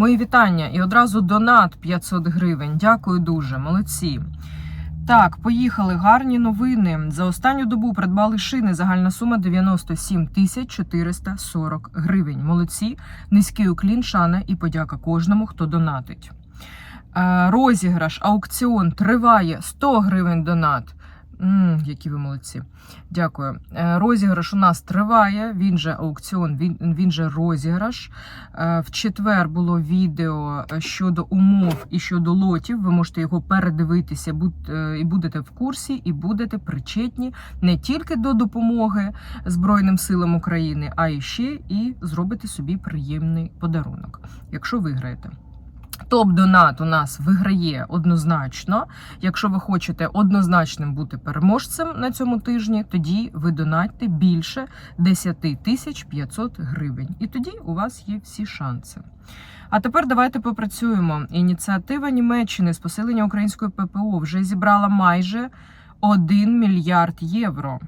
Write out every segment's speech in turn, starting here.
Мої вітання і одразу донат 500 гривень. Дякую дуже, молодці. Так, поїхали. Гарні новини. За останню добу придбали шини. Загальна сума 97 тисяч 440 гривень. Молодці. Низький уклін, шана і подяка кожному, хто донатить. Е, Розіграш, аукціон триває 100 гривень донат. М які ви молодці. Дякую. Е, Розіграш у нас триває. Він же аукціон, він, він же розіграш. Е, В четвер було відео е, щодо умов і щодо лотів. Ви можете його передивитися, і будете в курсі, і будете причетні не тільки до допомоги Збройним силам України, а і ще і зробите собі приємний подарунок, якщо виграєте. Топ-донат у нас виграє однозначно. Якщо ви хочете однозначним бути переможцем на цьому тижні, тоді ви донатьте більше 10 тисяч 500 гривень. І тоді у вас є всі шанси. А тепер давайте попрацюємо. Ініціатива Німеччини з посилення української ППО вже зібрала майже 1 мільярд євро.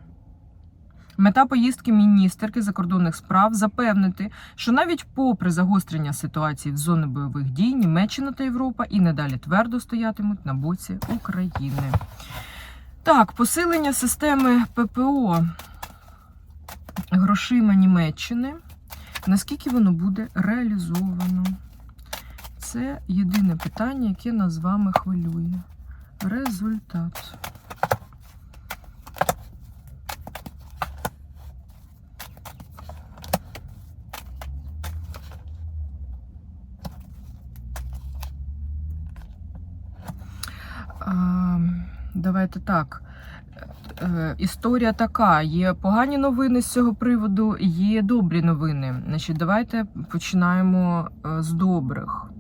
Мета поїздки міністерки закордонних справ запевнити, що навіть попри загострення ситуації в зоні бойових дій, Німеччина та Європа і надалі твердо стоятимуть на боці України. Так, посилення системи ППО грошима Німеччини. Наскільки воно буде реалізовано? Це єдине питання, яке нас з вами хвилює. Результат. Давайте так. Е, Історія така: є погані новини з цього приводу, є добрі новини. Значить, давайте починаємо е, з добрих.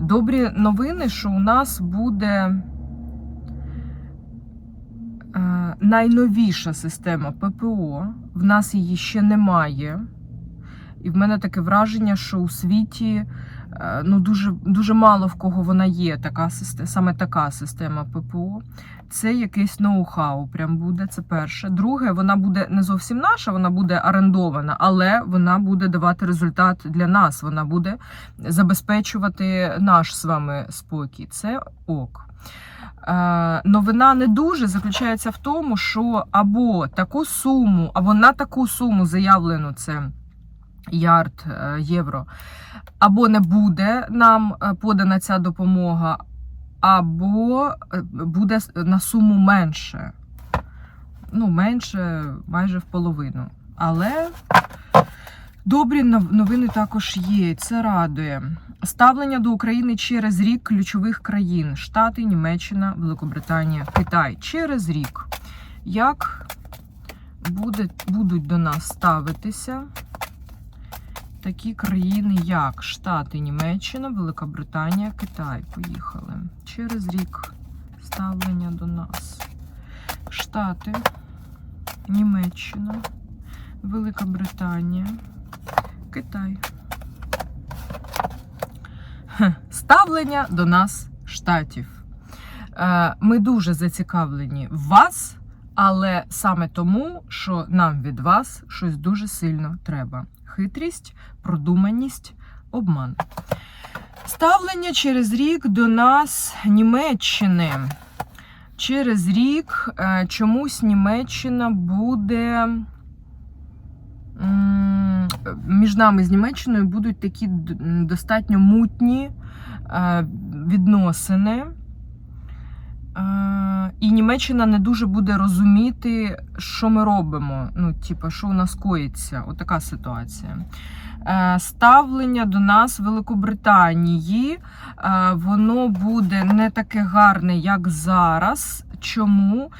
Добрі новини, що у нас буде е, найновіша система ППО. В нас її ще немає. І в мене таке враження, що у світі ну, дуже, дуже мало в кого вона є, така, саме така система ППО. Це якийсь ноу-хау прям буде. Це перше. Друге, вона буде не зовсім наша, вона буде орендована, але вона буде давати результат для нас. Вона буде забезпечувати наш з вами спокій. Це ок. Е, Новина не дуже заключається в тому, що або таку суму, або на таку суму заявлено це ярд е, євро, або не буде нам е, подана ця допомога, або е, буде на суму менше. Ну, менше майже в половину. Але добрі новини також є. Це радує. Ставлення до України через рік ключових країн: Штати, Німеччина, Великобританія, Китай. Через рік. Як буде, будуть до нас ставитися такі країни, як Штати, Німеччина, Великобританія, Китай. Поїхали. Через рік ставлення до нас. Штати, Німеччина, Велика Китай. Ставлення до нас штатів. Е, Ми дуже зацікавлені в вас, але саме тому, що нам від вас щось дуже сильно треба: хитрість, продуманість, обман. Ставлення через рік до нас Німеччини. Через рік е, чомусь Німеччина буде. Між нами з Німеччиною будуть такі достатньо мутні е, відносини. Е, І Німеччина не дуже буде розуміти, що ми робимо. Ну, типу, що у нас коїться. Отака ситуація. Е, Ставлення до нас Великобританії, е, воно буде не таке гарне, як зараз. Чому?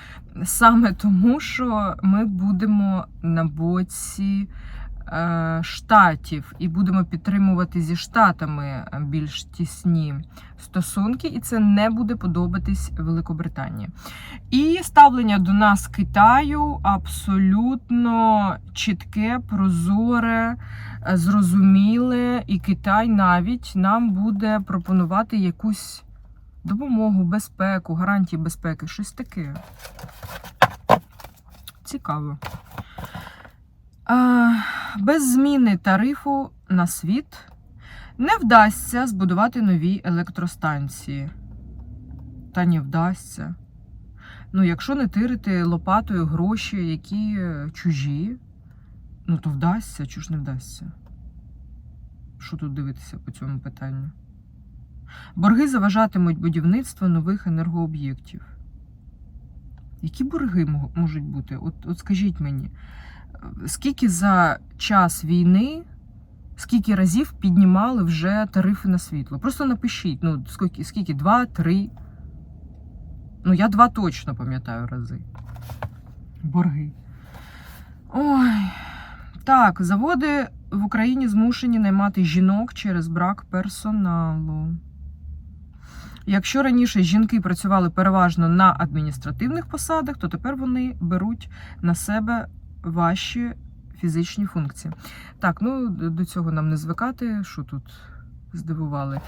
Саме тому, що ми будемо на боці штатів і будемо підтримувати зі штатами більш тісні стосунки, і це не буде подобатись Великобританії. І ставлення до нас Китаю абсолютно чітке, прозоре, е, зрозуміле, і Китай навіть нам буде пропонувати якусь допомогу, безпеку, гарантії безпеки, щось таке. Цікаво. Без зміни тарифу на світ Не вдасться збудувати нові електростанції. Та не вдасться. Ну, якщо не тирити лопатою гроші, які е, чужі, ну то вдасться, чи ж не вдасться? Що тут дивитися по цьому питанню? Борги заважатимуть будівництво нових енергооб'єктів. Які борги можуть бути? От, от скажіть мені, скільки за час війни, скільки разів піднімали вже тарифи на світло? Просто напишіть, ну, скільки, скільки? Два, три. Ну, я два точно пам'ятаю рази. Борги. Ой. Так, заводи в Україні змушені наймати жінок через брак персоналу. Якщо раніше жінки працювали переважно на адміністративних посадах, то тепер вони беруть на себе важчі фізичні функції. Так, ну до цього нам не звикати. Що тут здивували?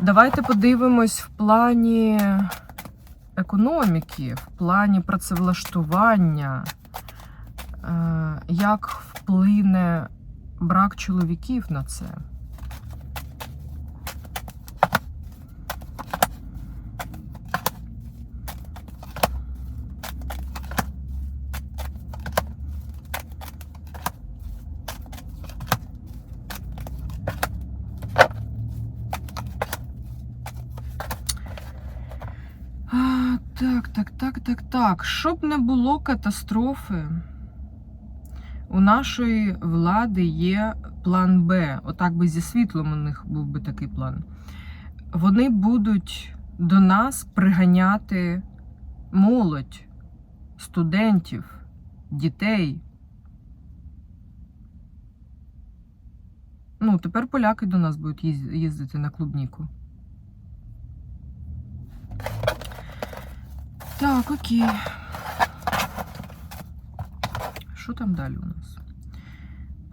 Давайте подивимось в плані економіки, в плані працевлаштування, е, як вплине брак чоловіків на це. А, так, так, так, так, так. Щоб не було катастрофи, у нашої влади є план Б. Отак би зі світлом у них був би такий план. Вони будуть до нас приганяти молодь, студентів, дітей. Ну, тепер поляки до нас будуть їздити на клубніку. Так, окей. Що там далі у нас?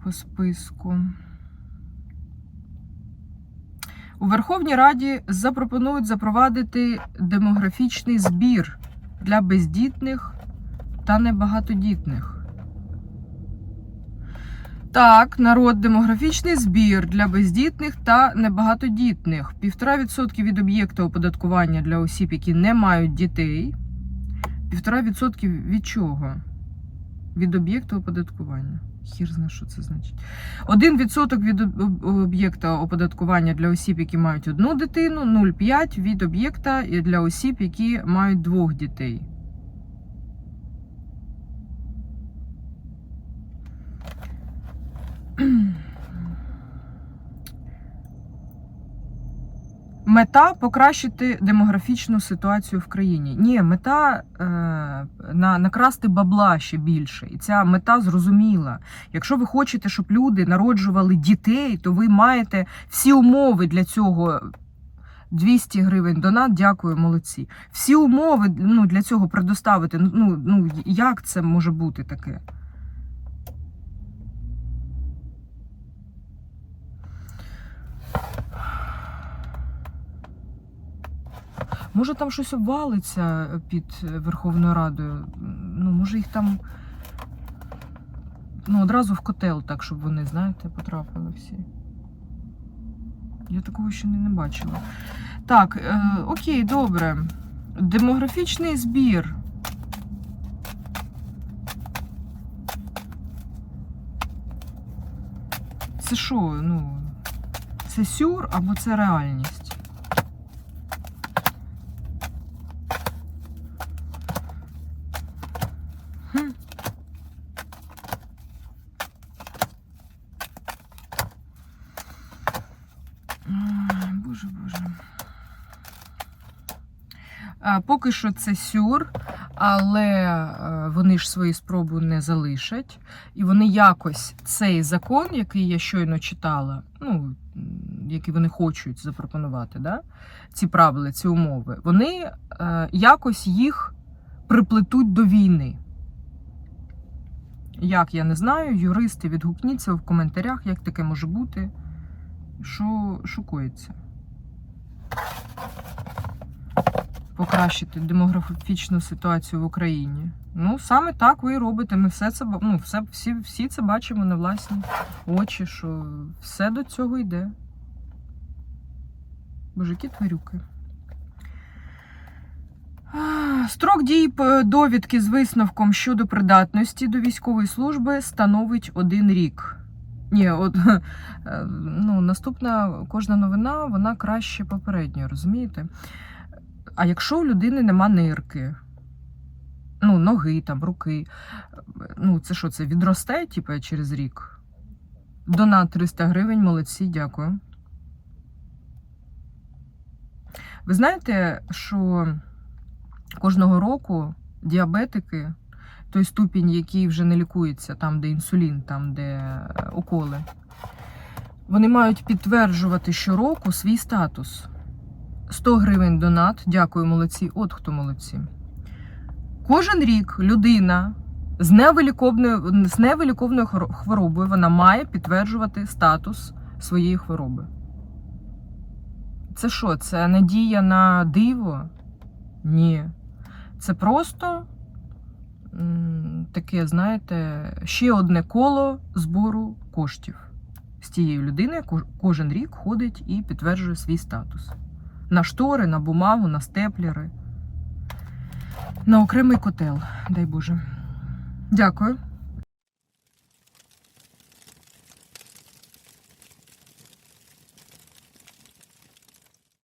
По списку. У Верховній Раді запропонують запровадити демографічний збір для бездітних та небагатодітних. Так, народ, демографічний збір для бездітних та небагатодітних. 1,5% від об'єкта оподаткування для осіб, які не мають дітей. 1,5% від чого? Від об'єкту оподаткування. Хір знає, що це значить. 1% від об'єкта оподаткування для осіб, які мають одну дитину, 0,5% від об'єкта для осіб, які мають двох дітей. Мета покращити демографічну ситуацію в країні. Ні, мета е, на, накрасти бабла ще більше. І ця мета зрозуміла. Якщо ви хочете, щоб люди народжували дітей, то ви маєте всі умови для цього. 200 гривень донат, дякую, молодці. Всі умови ну, для цього предоставити. Ну, ну як це може бути таке? Може там щось обвалиться під Верховною Радою. Ну, може їх там ну, одразу в котел, так, щоб вони, знаєте, потрапили всі. Я такого ще не, не бачила. Так, е, окей, добре. Демографічний збір. Це що, ну, це сюр або це реальність? Хм. Ай, Боже, боже. А, Поки що це сюр, але е, вони ж свої спроби не залишать. І вони якось цей закон, який я щойно читала, ну, який вони хочуть запропонувати, да? ці правила, ці умови, вони е, якось їх приплетуть до війни. Як я не знаю, юристи відгукніться в коментарях, як таке може бути, що шукується. Покращити демографічну ситуацію в Україні. Ну, саме так ви і робите. Ми все це ну, все, всі, всі це бачимо на власні очі, що все до цього йде. Боже, які тварюки. Строк дії довідки з висновком щодо придатності до військової служби становить один рік. Ні, от е, ну, наступна кожна новина, вона краще попередньої, розумієте? А якщо у людини нема нирки, ну, ноги, там, руки, ну, це що, це відросте, типу, через рік? Донат 300 гривень, молодці, дякую. Ви знаєте, що кожного року діабетики, той ступінь, який вже не лікується, там, де інсулін, там, де е, уколи, вони мають підтверджувати щороку свій статус. 100 гривень донат, дякую, молодці. От хто молодці. Кожен рік людина з невиліковною, з невиліковною хворобою вона має підтверджувати статус своєї хвороби. Це що? Це надія на диво? Ні. Це просто таке, знаєте, ще одне коло збору коштів. З тією людиною ко- кожен рік ходить і підтверджує свій статус. На штори, на бумагу, на степлери, на окремий котел, дай Боже. Дякую.